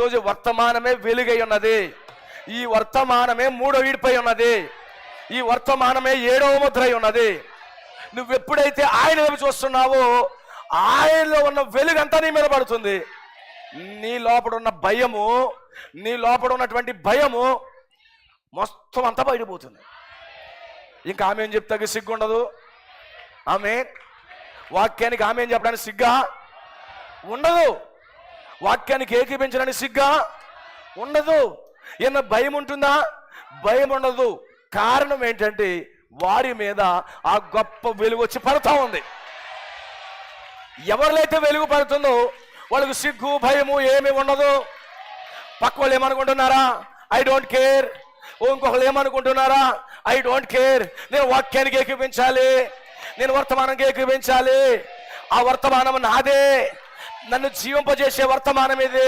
రోజు వర్తమానమే వెలుగై ఉన్నది. ఈ వర్తమానమే మూడో ఈడిపై ఉన్నది. ఈ వర్తమానమే ఏడవ ముద్రై ఉన్నది. నువ్వు ఎప్పుడైతే ఆయన వైపు చూస్తున్నావో ఆయనలో ఉన్న వెలుగంతా నీ మీద పడుతుంది. నీ లోపల ఉన్న భయము నీ లోపల ఉన్నటువంటి భయము మొత్తం అంతా బయటపోతుంది. ఇంకా ఆమె ఏం చెప్తాకి సిగ్గు ఉండదు ఆమె వాక్యానికి ఆమె ఏం చెప్పడానికి సిగ్గా ఉండదు. వాక్యానికి ఏకీపించడానికి సిగ్గా ఉండదు. ఏమన్నా భయం ఉంటుందా? భయం ఉండదు. కారణం ఏంటంటే వారి మీద ఆ గొప్ప వెలుగు వచ్చి పడుతూ ఉంది. ఎవరిలైతే వెలుగు పడుతుందో వాళ్ళకు సిగ్గు భయము ఏమి ఉండదు. పక్క వాళ్ళు ఏమనుకుంటున్నారా? ఐ డోంట్ కేర్ ఓ ఇంకొకళ్ళు ఏమనుకుంటున్నారా? ఐ డోంట్ కేర్ నేను వాక్యానికి ఏకీపించాలి. నేను వర్తమానానికి ఏకీపించాలి. ఆ వర్తమానం నాదే. నన్ను జీవింపజేసే వర్తమానం ఇది